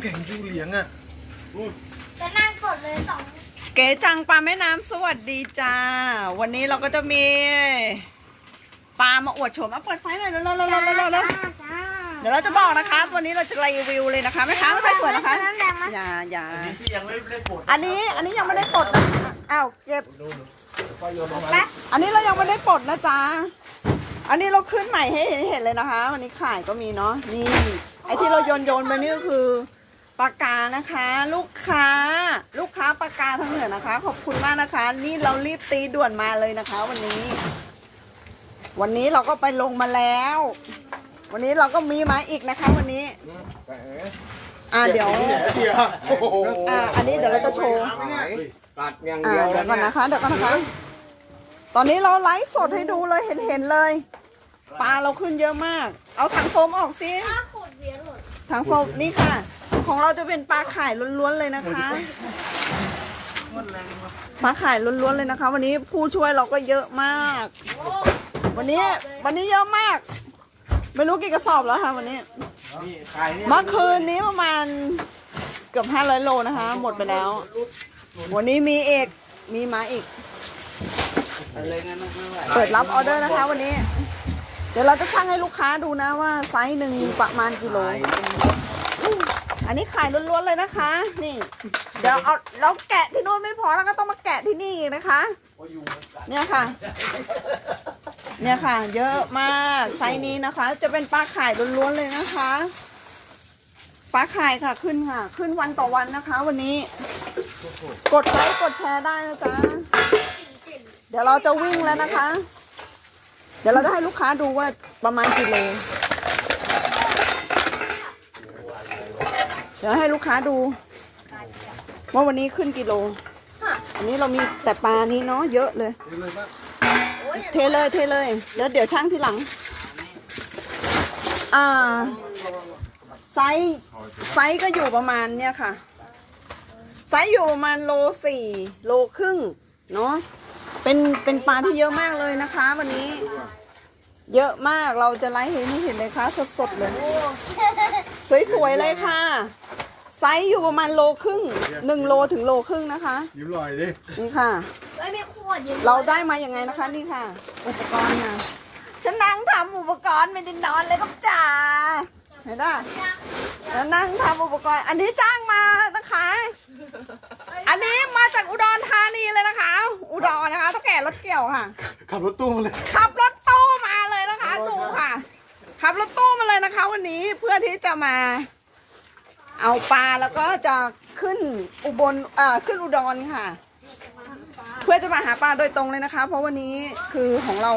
ำแข็งยูเหลียงอะจะนั่งกดเลยสองเก๋จังปลาแม่น้ำสวัสดีจ้า วันนี้เราก็จะมีปลามาอวดโฉมอะเปิดไฟหน่อยเร็วๆๆๆๆๆจ้าเดี๋ยวเราจะบอกนะคะ วันนี้เราจะรีวิวเลยนะคะแม่ค้าไม่ค่อยสวยนะคะน้ำแรงมาอย่าอย่าที่ยังไม่ได้กดอันนี้อันนี้ยังไม่ได้ปลดนะอ้าวเก็บก็โยนลงมาแป๊บอันนี้เรายังไม่ได้ปลดนะจ๊ะอันนี้เราขึ้นใหม่ให้เห็นเห็นเลยนะคะ วันนี้ขายก็มีเนาะนี่ไอ้ที่เราโยนโยนไปนี่ก็คือ ปากกานะคะ ลูกค้า ลูกค้าปากกาทั้งเหนือนะคะ ขอบคุณมากนะคะ นี่เรารีบตีด่วนมาเลยนะคะ วันนี้ วันนี้เราก็ไปลงมาแล้ว วันนี้เราก็มีมาอีกนะคะ วันนี้ อ่าเดี๋ยวเดี๋ยวโอ้โหอ่าอันนี้เดี๋ยวเราจะโชว์ตัดอย่างอ่าเดียวเดี๋ยวก่อนนะคะ เดี๋ยวก่อนนะคะ ตอนนี้เราไลฟ์สดให้ดูเลยเห็นเห็นๆเลย ปลาเราขึ้นเยอะมาก เอาถังโฟมออกสิ ถ้าขดเวียนหมดถังโฟมนี่ค่ะ ของเราจะเป็นปลาข่ายล้วนๆเลยนะคะ ปลาข่ายล้วนๆเลยนะคะ วันนี้ผู้ช่วยเราก็เยอะมากโอ้วันนี้วันนี้เยอะมาก ไม่รู้กี่กระสอบแล้วค่ะวันนี้นี่ขายนี่เมื่อคืนนี้ประมาณเกือบ500โลนะคะ หมดไปแล้ว วันนี้มีเอกมีมาอีกอะไรงั้นไม่ไหวเปิดรับออเดอร์นะคะ วันนี้ เดี๋ยวเราจะชั่งให้ลูกค้าดูนะว่าไซส์หนึ่งประมาณกิโล อันนี้ขายล้วนๆเลยนะคะ นี่ เดี๋ยวเอาเราแกะที่นู่นไม่พอแล้วก็ต้องมาแกะที่นี่อีกนะคะ เนี่ยค่ะ เนี่ยค่ะ เยอะมากไซส์นี้นะคะ จะเป็นปลาข่ายล้วนๆเลยนะคะปลาข่ายค่ะขึ้นค่ะ ขึ้นวันต่อวันนะคะ วันนี้ กดไลค์กดแชร์ได้นะจ๊ะเดี๋ยวเราจะวิ่งแล้วนะคะ เดี๋ยวเราจะให้ลูกค้าดูว่าประมาณกี่โล เดี๋ยวให้ลูกค้าดู ว่าวันนี้ขึ้นกี่โล อันนี้เรามีแต่ปลานี้เนาะเยอะเลย เทเลยเทเลยแล้วเดี๋ยวช่างทีหลัง อ่า ไซส์ไซส์ก็อยู่ประมาณเนี่ยค่ะ ไซส์อยู่ประมาณโลสี่โลครึ่งเนาะเป็นเป็นปลาที่เยอะมากเลยนะคะ วันนี้ เยอะมากเราจะไลฟ์ให้เห็นเลยค่ะสดๆเลย สวยๆเลยค่ะ ไซส์อยู่ประมาณโลครึ่งหนึ่งโลถึงโลครึ่งนะคะ ยิ้มลอยดินี่ค่ะ ไม่มีขวดอยู่เราได้มาอย่างไงนะคะนี่ค่ะ อุปกรณ์ค่ะฉันนั่งทำอุปกรณ์ไม่ได้นอนเลยครับจ๋าเห็นไหมแล้วนั่งทำอุปกรณ์ อันนี้จ้างมานะคะ อันนี้มาจากอุดรธานีเลยนะคะ อุดรนะคะต้องแก่รถเกี่ยวค่ะ ขับรถตู้มาเลยขับรถตู้มาเลยนะคะดูค่ะ ขับรถตู้มาเลยนะคะวันนี้เพื่อที่จะมา เอาปลาแล้วก็จะขึ้นอุบลเอ่อขึ้นอุดรค่ะ เพื่อจะมาหาปลาโดยตรงเลยนะคะ เพราะวันนี้คือของเรา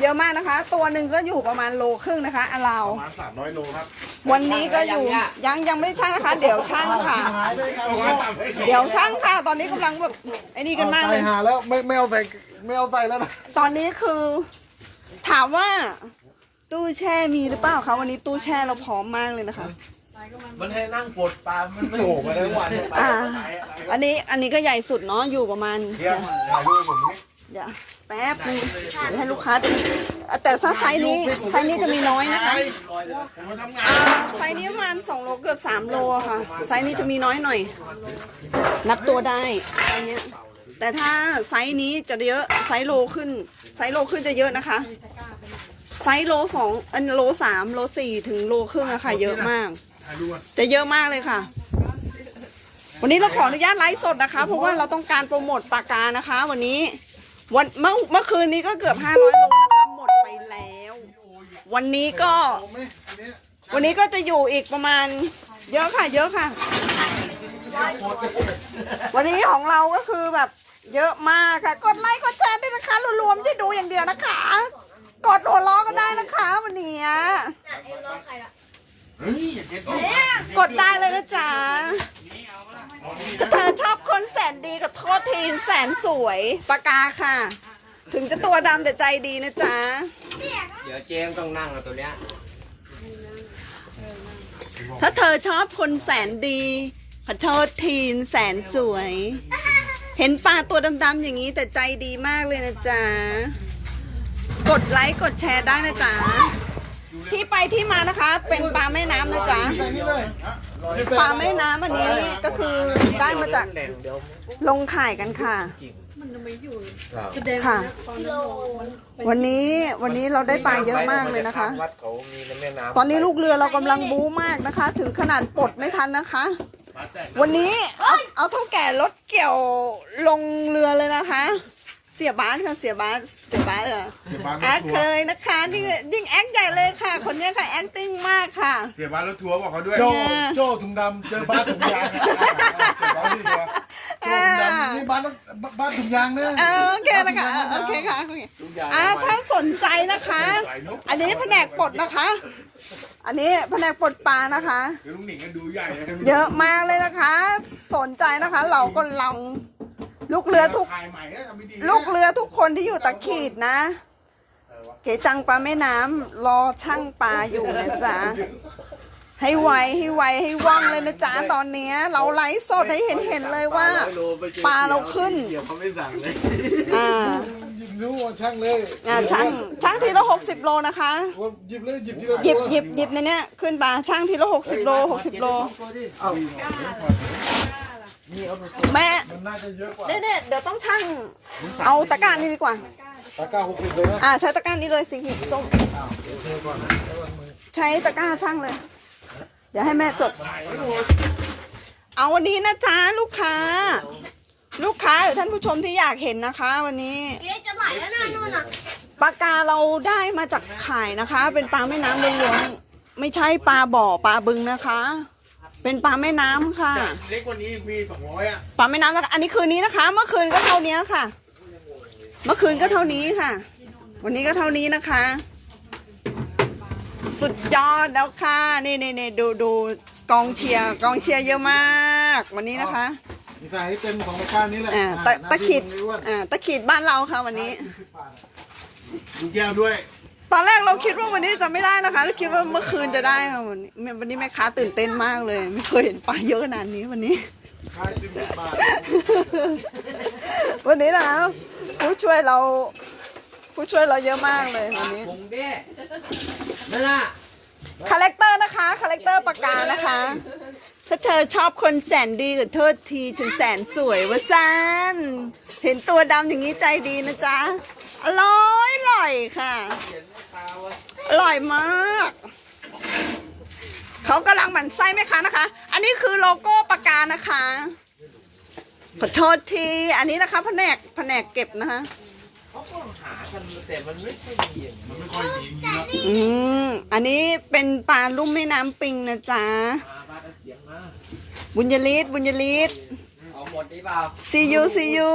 เยอะมากนะคะ ตัวหนึ่งก็อยู่ประมาณโลครึ่งนะคะอลาวประมาณสามร้อยโลครับวันนี้ก็อยู่ยังยังไม่ได้ช่างนะคะ เดี๋ยวช่างค่ะหายด้วยครับเดี๋ยวช่างค่ะ ตอนนี้กำลังแบบไอ้นี่กันมากเลยหาแล้วไม่ไม่เอาใส่ไม่เอาใส่แล้วนะตอนนี้คือ ถามว่า ตู้แช่มีหรือเปล่าคะวันนี้ตู้แช่เราพร้อมมากเลยนะคะ มันให้นั่งปลดปลามันไม่โผล่มาทั้งวันอ่าอันนี้อันนี้ก็ใหญ่สุดเนาะอยู่ประมาณเดี๋ยวถ่ายรูปผมนี่เดี๋ยวแป๊บนึงเดี๋ยวให้ลูกค้าดูแต่ถ้าไซส์นี้ไซส์นี้จะมีน้อยนะคะ ผมมาทำงานอ่าไซส์นี้ประมาณ2โลเกือบ3โลอะค่ะ ไซส์นี้จะมีน้อยหน่อย นับตัวได้อันเนี้ยแต่ถ้าไซส์นี้จะเยอะไซส์โลขึ้น ไซส์โลขึ้นจะเยอะนะคะ ไซส์โลสองอันโลสามโลสี่ถึงโลครึ่งอะค่ะ เยอะมาก ถ่ายรูปอะจะเยอะมากเลยค่ะ วันนี้เราขออนุญาตไลฟ์สดนะคะ เพราะว่าเราต้องการโปรโมทปากกานะคะ วันนี้วันเมื่อเมื่อคืนนี้ก็เกือบ500โลนะคะ หมดไปแล้ว วันนี้ก็ผมไหมอันนี้วันนี้ก็จะอยู่อีกประมาณ เยอะค่ะ เยอะค่ะ วันนี้ของเราก็คือแบบ เยอะมากค่ะ กดไลค์กดแชร์ด้วยนะคะรวมๆที่ดูอย่างเดียวนะคะ กดหัวล้อก็ได้นะคะวันนี้เอ็มรถใครละเฮ้ยอย่าเก็ตดิกดได้เลยนะจ๊ะถ้าเธอชอบคนแสนดีกับโทษทีแสนสวยปากกาค่ะ ถึงจะตัวดำแต่ใจดีนะจ๊ะเดี๋ยวเจมส์ต้องนั่งเอาตัวเนี้ยถ้าเธอชอบคนแสนดีขอโทษทีแสนสวย เห็นปลาตัวดำๆอย่างนี้แต่ใจดีมากเลยนะจ๊ะก ดไลค์กดแชร์ได้นะจ๊ะที่ไปที่มานะคะ เป็นปลาแม่น้ำนะจ๊ะใส่นี่เลยฮะปลาแม่น้ำอันนี้ก็คือได้มาจากแหล่งเดี๋ยวลงข่ายกันค่ะครับค่ะกิโลวันนี้วันนี้เราได้ปลาเยอะมากเลยนะคะวัดเขามีในแม่น้ำตอนนี้ลูกเรือเรากำลังบู๊มากนะคะ ถึงขนาดปลดไม่ทันนะคะปลาแตกวันนี้เอาเอาเท่าแก่รถเกี่ยวลงเรือเลยนะคะ เสียบาสค่ะเสียบาสเสียบาสเหรอเสียบ้านแอรถคทัวเลร์ยนะคะยิ่งยิ่งแอคใหญ่เลยค่ะ คนนี้ค่ะ แอคติ้งมากค่ะ เสียบ้านรถทัวร์บอกเขาด้วยโจโจถุงดำเจอบ้านถุงยางอะเสียบ้านที่เดียวโจถุงดำนี่บ้านรถบ้านถุงยางเนอะเออโอเคนะคะโอเคค่ะโอเคอ่าถ้าสนใจนะคะ อันนี้แผนกปลดนะคะ อันนี้แผนกปลดปลานะคะ เดี๋ยวลุงหนิงก็ดูใหญ่นะเยอะมากเลยนะคะ สนใจนะคะ เราก็ลอง ลูกเรือทุก ถ่ายใหม่นะทำไม่ดีนะลูกเรือทุกคนที่อยู่ตะขีดนะเก๋จังปลาแม่น้ำรอช่างปลาอยู่นะจ๊ะ ให้ไวให้ไวให้ว่องเลยนะจ๊ะตอนเนี้ย เราไลฟ์สดให้เห็นเห็นๆเลยว่า ปลาเราขึ้น เดี๋ยวเขาไม่สั่งเลยอ่าหยิบนิ้วเอาช่างเลยอ่าช่างช่างทีละหกสิบโลนะคะหยิบเลยหยิบทีละหยิบหยิบหยิบในเนี้ยขึ้นปลาช่างทีละหกสิบโลหกสิบโล เอา นี่เอาไปแม่มันน่าจะเยอะกว่าเด็ดๆเดี๋ยวต้องช่างเอาตะกร้านี่ดีกว่า ตะกร้าหกสิบเลยนะอ่าใช้ตะกร้านี้เลยสีหิบส้มเทก่อนนะระวังมือใช้ตะกร้าช่างเลย เดี๋ยวให้แม่จด เอาวันนี้นะจ๊ะลูกค้า ลูกค้าหรือท่านผู้ชมที่อยากเห็นนะคะ วันนี้ เอ๊ะจะไหลแล้วนะนู่นน่ะปลากาเราได้มาจากข่ายนะคะ เป็นปลาแม่น้ำล้วนๆไม่ใช่ปลาบ่อปลาบึงนะคะ เป็นปลาแม่น้ำค่ะ เล็กกว่านี้มีสองร้อยอะปลาแม่น้ำนะคะอันนี้คืนนี้นะคะ เมื่อคืนก็เท่านี้ค่ะ เมื่อคืนก็เท่านี้ค่ะ วันนี้ก็เท่านี้นะคะ สุดยอดแล้วค่ะนี่นี่นี่ดูดูกองเชียร์กองเชียร์เยอะมาก วันนี้นะคะใส่ให้เต็มของตะกร้านี้แหละอ่าตะหน้าตะขีดที่มึงไอ้อ้วนอ่าตะขีดบ้านเราค่ะวันนี้ ดูแก้วด้วย ตอนแรกเราคิดว่าวันนี้จะไม่ได้นะคะเราคิดว่าเมื่อคืนจะได้ค่ะวันนี้วันนี้แม่ค้าตื่นเต้นมากเลย ไม่เคยเห็นปลาเยอะขนาดนี้วันนี้ วันนี้นะผู้ช่วยเราผู้ช่วยเราเยอะมากเลยวันนี้ผงเด้นั่นน่ะคาแรคเตอร์นะคะ คาแรคเตอร์ปากกานะคะ ถ้าเธอชอบคนแสนดีกับโทษทีถึงแสนสวยวะซันเห็นตัวดำอย่างนี้ใจดีนะจ๊ะ อร่อยอร่อยค่ะ อร่อยมาก เขากำลังหมั่นไส้ไหมคะนะคะ อันนี้คือโลโก้ปากกานะคะ ขอโทษที อันนี้นะคะแผนกแผนกเก็บนะคะเขาก็หากันแต่มันไม่ค่อยมีอย่างนี้มันไม่ค่อยมีอย่างนี้แล้วอืมอันนี้เป็นปลาลุ่มแม่น้ำปิงนะจ๊ะมาบ้านเอาเสียงมาบุญยลิศบุญยลิศเอาหมดดีเปล่าซียูซียู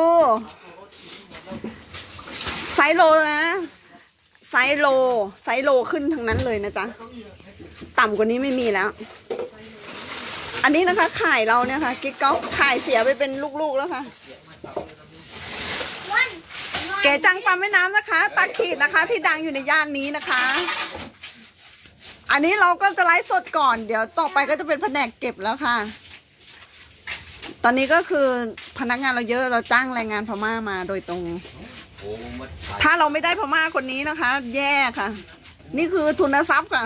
ไซส์โลนะ ไซส์โล ไซส์โลขึ้นทั้งนั้นเลยนะจ๊ะ ต่ำกว่านี้ไม่มีแล้ว อันนี้นะคะข่ายเราเนี่ยค่ะ กิ๊กก๊อกข่ายเสียไปเป็นลูกๆแล้วค่ะ เก๋จังปลาแม่น้ำนะคะ ตาขีดนะคะ ที่ดังอยู่ในย่านนี้นะคะ อันนี้เราก็จะไลฟ์สดก่อน เดี๋ยวต่อไปก็จะเป็นแผนกเก็บแล้วค่ะ ตอนนี้ก็คือพนักงานเราเยอะ เราจ้างแรงงานพม่ามาโดยตรง ถ้าเราไม่ได้พม่าคนนี้นะคะ แย่ค่ะ นี่คือทุนทรัพย์ค่ะ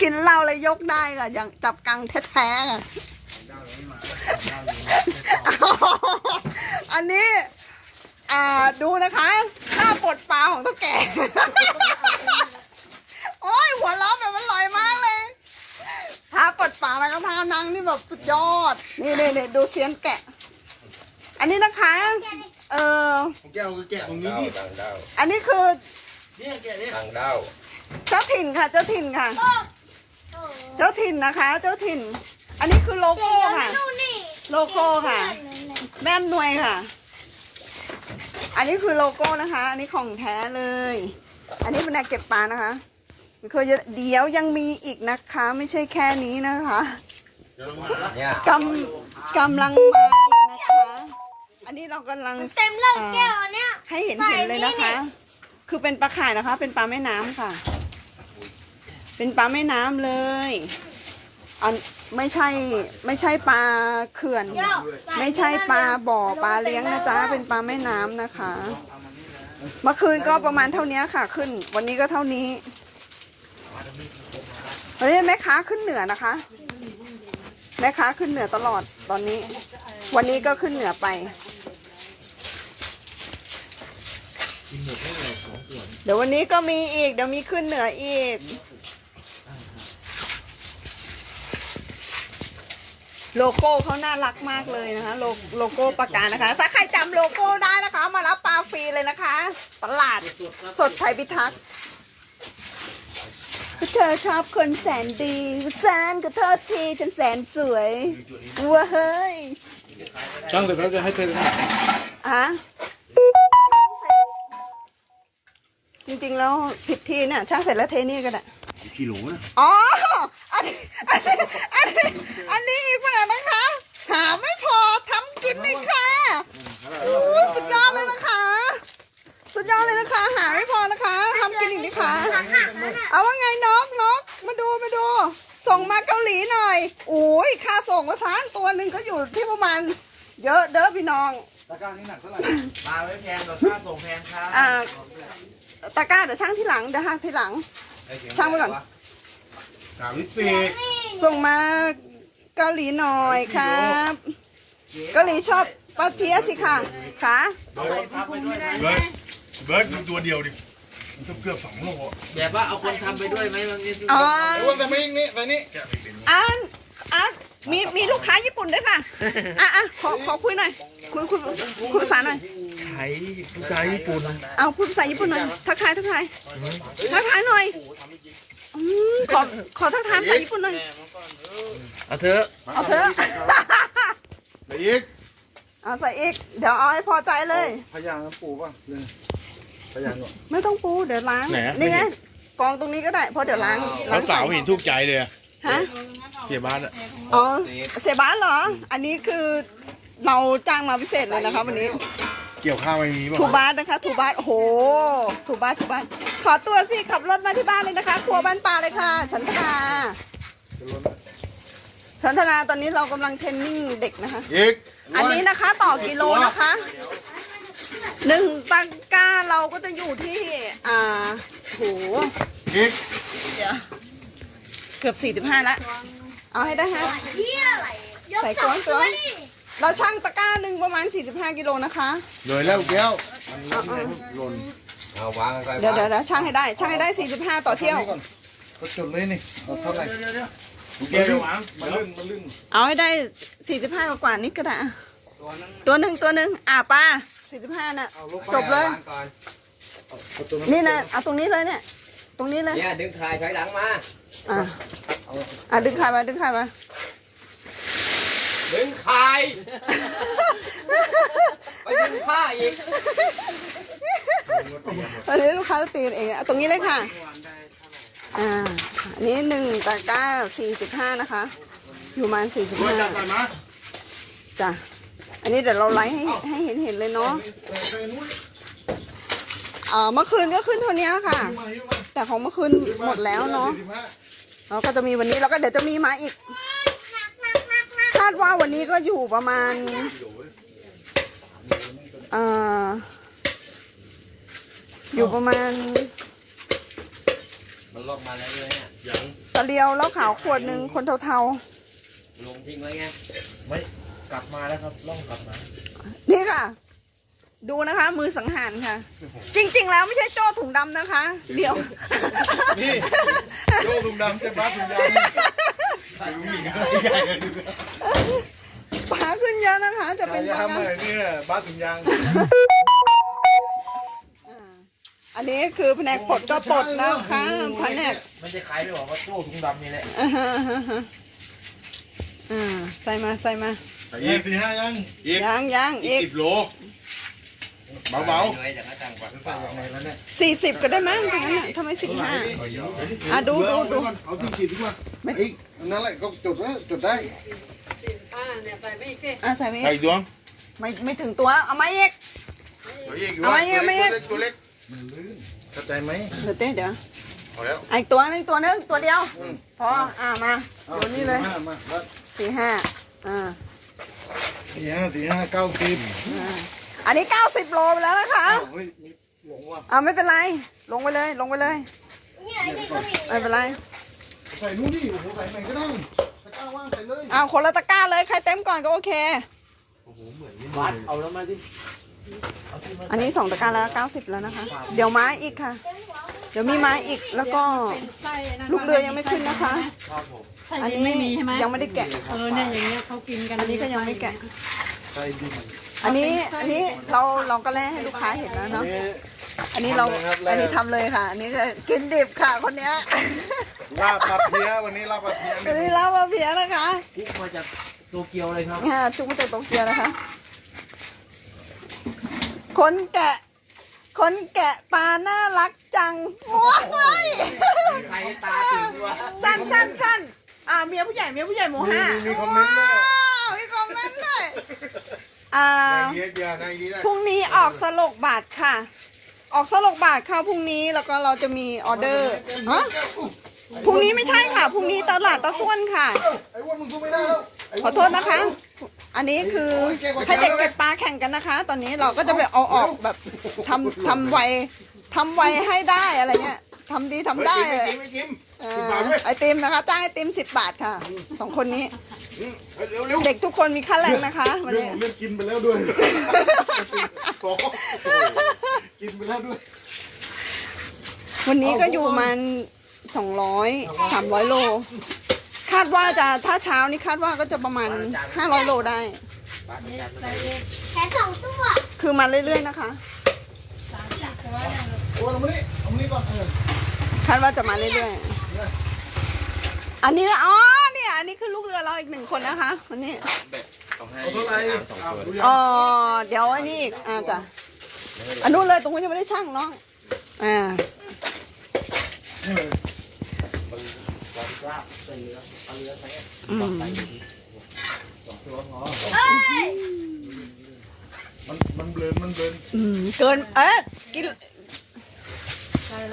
กินเหล้าเลยยกได้ค่ะ อย่างจับกังแท้ๆค่ะอันนี้ อ่าดูนะคะ หน้าปลดปลาของตุ๊กแก โอ้ยหัวเราะแบบอร่อยมากเลย ท่าปลดปลาแล้วก็ท่านั่งนี่แบบสุดยอด นี่นี่นี่ดูเสียนแกะ อันนี้นะคะ เออของแก้วคือแกะตรงนี้ดิต่างดาวอันนี้คือเนี่ยแกะเนี่ยต่างดาวเจ้าถิ่นค่ะ เจ้าถิ่นค่ะโอ้โหเจ้าถิ่นนะคะ เจ้าถิ่น อันนี้คือโลเก๋โก้ยังไม่ค่ะนู่นนี่โลโก้ค่ะ แม่อำนวยค่ะ อันนี้คือโลโก้นะคะ อันนี้ของแท้เลย อันนี้เป็นแนวเก็บปลานะคะ เคยเยอะเดี๋ยวยังมีอีกนะคะ ไม่ใช่แค่นี้นะคะเดี๋ยวลงมาเนี่ยกำกำลังมาอีกนะคะ อันนี้เรากำลังเต็มเลยแก้วอันเนี้ยให้เห็นเห็นเลยนะคะ คือเป็นปลาข่ายนะคะ เป็นปลาแม่น้ำค่ะ เป็นปลาแม่น้ำเลยอันไม่ใช่ไม่ใช่ปลาเขื่อนเดี๋ยวไม่ใช่ปลาบ่อปลาเลี้ยงนะจ๊ะเป็นปลาแม่น้ำนะคะ เมื่อคืนก็ประมาณเท่านี้ค่ะ ขึ้น วันนี้ก็เท่านี้ วันนี้แม่ค้าขึ้นเหนือนะคะ แม่ค้าขึ้นเหนือตลอดตอนนี้ วันนี้ก็ขึ้นเหนือไป เดี๋ยววันนี้ก็มีอีก เดี๋ยวมีขึ้นเหนืออีก โลโก้เขาน่ารักมากเลยนะคะ โลโลโก้ประกานะคะ ถ้าใครจำโลโก้ได้นะคะ มารับปลาฟรีเลยนะคะ ตลาดสดไทยพิทักษ์ เธอชอบคนแสนดีแสนก็โทษทีฉันแสนสวยว้าเฮ้ยช่างเสร็จแล้วจะให้เธออะจริงๆ แล้วผิดที่เนี่ยช่างเสร็จแล้วเทนี่ก็ได้กิโลนะอ๋ออันนี้อันนี้อันนี้อันนี้อีกปัญหานะคะ หาไม่พอทำกินอีกค่ะโอ้ยสุดยอดเลยนะคะ สุดยอดเลยนะคะ หาไม่พอนะคะทำกินอีกนะคะเอาว่าไงนกนกมาดูมาดู ส่งมาเกาหลีหน่อยโอ้ยค่าส่งมาซานตัวหนึ่งก็อยู่ที่ประมาณเยอะเด้อพี่น้อง ตะกร้านี่หนักเท่าไหร่มาไม่แพงหรอกค่าส่งแพงครับอ่า ตะกร้าเดี๋ยวช่างที่หลังเดี๋ยวหักที่หลัง ช่างไว้ก่อน สามวิเศษส่งมาเกาหลีหน่อยครับ เกาหลีชอบปลาเพียสิค่ะค่ะเบิร์ดเบิร์ดเบิร์ดดูตัวเดียวดิ มันเกือบสองโลอะแบบว่าเอาคนทำไปด้วยไหมมันมีอ๋อไอ้วันแต่ไม่ยิงนี่แต่นี่อ่านอะมีมีลูกค้าญี่ปุ่นด้วยค่ะอะอะขอขอคุยหน่อยคุยคุยคุยภาษาหน่อยไทยผู้ชายญี่ปุ่นเอาพูดภาษาญี่ปุ่นหน่อยทักทายทักทายทักทายหน่อยอืมขอขอทักทายภาษาญี่ปุ่นหน่อยเอาเถอะเอาเถอะไปอีกเอาใส่อีกเดี๋ยวเอาให้พอใจเลยพยางค์ปูป่ะเนี่ย พยางค์ก่อน ไม่ต้องปูเดี๋ยวล้างไหนอะ นี่ไงกองตรงนี้ก็ได้เพราะเดี๋ยวล้างล้างสาวเห็นทุกใจเลยอะฮะเสียบ้านอะอ๋อเสียบ้านเหรอ อันนี้คือเราจ้างมาพิเศษเลยนะคะวันนี้ เกี่ยวข้าวไม่มีป่ะทูบาสนะคะทูบาสโอ้โหทูบาสทูบาสขอตัวสิขับรถมาที่บ้านเลยนะคะ ครัวบ้านปลาเลยค่ะ ฉันธนาฉันธนาตอนนี้เรากำลังเทรนนิ่งเด็กนะคะ อีกอันนี้นะคะต่อกิโลนะคะ หนึ่งตะกร้าเราก็จะอยู่ที่ อ่าโหอีกเดี๋ยวเกือบสี่สิบห้าแล้วเอาให้ได้ฮะเฮียอะไรยกใส่สตัอวงตัตัววนี่เราช่างตะกร้าหนึ่งประมาณ 45 กิโลนะคะเลยแล้วแก้วเอาเอาหล่นเอาวางไปเดี๋ยวเดี๋ยวเดี๋ยวช่างให้ได้ ช่างให้ได้ 45 ต่อเที่ยวนี่ก่อนก็จดเลยนี่เอาเท่าไหร่เดี๋ยวเดี๋ยวแก้ววางมาลื่นมาลื่นเอาให้ได้ 45 กว่ากว่านิดก็ได้อะตัวหนึ่งตัวหนึ่งอ่าป้า 45น่ะจบเลยวางก่อนเอาตัวนี่นะเอาตรงนี้เลยเนี่ย ตรงนี้เลย เนี่ยดึงคลายถอยหลังมาอ่าอ่าดึงขายมาดึงขายมา ดึงคลายไปดึงผ้าอีกตอนนี้ลูกค้าจะตีกันเองอะเอาตรงนี้เลยค่ะ อ่า อันนี้หนึ่งตะกร้า45นะคะ อยู่ประมาณด้วยจับใส่45มาจ้ะ อันนี้เดี๋ยวเราไลฟ์ให้ให้เห็นเห็นเลยเนาะใส่นู้นเอ่อเมื่อคืนก็ขึ้นเท่านี้ค่ะมาหิ้วมาแต่ของเมื่อคืนหมดแล้วเนาะสี่สิบห้แล้วก็จะมีวันนี้แล้วก็เดี๋ยวจะมีมาอีก คาดว่าวันนี้ก็อยู่ประมาณเอ่ออยู่ประมาณมันลงมาแล้วเลยเนี่ยยังตะเลียวแล้วขาวขวดหนึ่งคนเทาลงทิ้งไว้ไงไม่ กลับมาแล้วครับล่องกลับมาๆนี่ค่ะ ดูนะคะ มือสังหารค่ะ จริง ๆ แล้วไม่ใช่โจ้ถุงดำนะคะเลียว นี่โยกถุงดำเจ็บบ้าถุงยางนี่ใส่ผู้หญิงอะไรใหญ่เลยปลาขึ้นเยอะนะคะ จะเป็นยาปลาทำอะไรเนี่ยบ้าถุงยางอ่าอันนี้คือแผนกปลดก็ปลดนะคะแผนกไม่ใช่ขายไม่บอกว่าโจ้ถุงดำนี่แหละอ่าฮะอ่าฮะอ่าอ่าใส่มาใส่มา อีกสี่ห้ายังอีกยังยังอีอีกกสิบโลเบาเลยจากนั้นต่างกว่าๆ ใส่ยังไงแล้วเนี่ยสี่สิบก็ได้มั้งตรงนั้นน่ะทำไมสิบห้าอะดูดูดูเอาสี่สิบดีกว่าไอ้นั่นแหละก็จดแล้วจดได้อ่าใส่ไม่อีกใส่ดวงไม่ไม่ถึงตัวเอามาอีก เอาอีกเอาอีกเอาอีกตัวเล็กเข้าใจไหมเดี๋ยวเต้เดี๋ยวพอแล้วอะอีกตัวนึงตัวนึงตัวเดียวพออ่ามาตัวนี้เลยมามาแล้วสี่ห้าอ่า สี่ห้าสี่ห้าเก้าสิบอ่าอันนี้เก้าสิบโลไปแล้วนะคะอ้าวเฮ้ยหลงว่ะอ่าไม่เป็นไร ลงไปเลย ลงไปเลยเนี่ยไอ้นี่ก็มีไม่เป็นไรใส่นู่นนี่โอ้โหใส่ไหนก็ได้ตะกร้าว่างใส่เลยอ้าวคนละตะกร้าเลยใครเต็มก่อนก็โอเควัดเอาแล้วมาดิเอาที่มาอันนี้สองตะกร้าแล้วเก้าสิบแล้วนะคะ เดี๋ยวไม้อีกค่ะ เดี๋ยวมีไม้อีกแล้วก็ลูกเรือยังไม่ขึ้นนะคะ ครับผมอันนี้ยังไม่ได้แกะ เออเนี่ยอย่างเงี้ยเขากินกันอันนี้ก็ยังไม่แกะใส่ดินอันนี้อันนี้เราเราก็แล่ให้ลูกค้าเห็นแล้วอันเนาะ นี้อันนี้เราทำเลยครับแล่อันนี้ทำเลยค่ะ อันนี้ก็กินดิบค่ะคนเนี้ย ลาบปลาเพี้ยวันนี้ลาบปลาเพี้ยอันนี้ลาบะเพียนะคะคุกมาจากโตเกียวเลยครับ อ่าจุกมาจากโตเกียวนะคะ คนแกะ คนแกะปลาน่ารักจังว้ายใครตาถึงวะสั้นสั้นสั้นอ่าเมียผู้ใหญ่เมียผู้ใหญ่หมู่ห้ามีคอมเมนต์ด้วยว้าวมีคอมเมนต์ด้วยอ่านายเยียยานายดีได้พรุ่งนี้ออกสลกบาทค่ะ ออกสลกบาทค่ะพรุ่งนี้แล้วก็เราจะมีออเดอร์ฮะพรุ่งนี้ไม่ใช่ค่ะพรุ่งนี้ตลาดตะส่วนค่ะไอ้อ้วนมึงสู้ไม่ได้แล้วไอ้ขอโทษนะคะ อันนี้คือให้เด็กเก็บปลาแข่งกันนะคะ ตอนนี้เราก็จะไปเอาออกแบบทำทำไวทำไวให้ได้อะไรเงี้ยทำดีทำได้ไม่กินไม่กินเออไอติมนะคะ จ้างไอติมสิบบาทค่ะสองคนนี้ เร็วเร็วเด็กทุกคนมีค่าแรงนะคะวันเรื่องนี้เรื่องกินไปแล้วด้วยโอ้โหกินไปแล้วด้วย วันนี้ก็อยู่ประมันสองร้อยสามร้อยโล คาดว่าจะถ้าเช้านี่คาดว่าก็จะประมาณห้าร้อยโลได้ แขนสองตัวคือมาเรื่อยๆนะคะ โอ้ยเอามานี่เอามานี่ก่อนเออคาดว่าจะมาเรื่อยๆ อันนี้อ๋อเนี่ยอันนี้คือลูกเรือเราอีกหนึ่งคนนะคะวันนี้ เอาเท่าไหร่เอาดูยังอ๋อเดี๋ยวอันนี้อีกอ่าจ้ะอันนู้นเลยตรงนู้นยังไม่ได้ช่างน้อง อ่า เออ ล้าใส่เรือเอาเรือใส่อืมสองตัวพอเอ้ยมันมันเบลนมันเบลนอืมเกินเอ๊ะกิน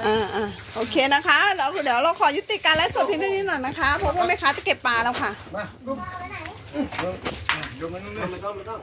อ่าอ่าโอเคนะคะแล้วเดี๋ยวเราขอยุติการไลฟ์สดเพียงเท่านี้หน่อยนะคะเพราะว่าแม่ค้าจะเก็บปลาแล้วค่ะมาดูเอาไปไหนเออโยนมันนู่นเลยไม่ต้องไม่ต้อง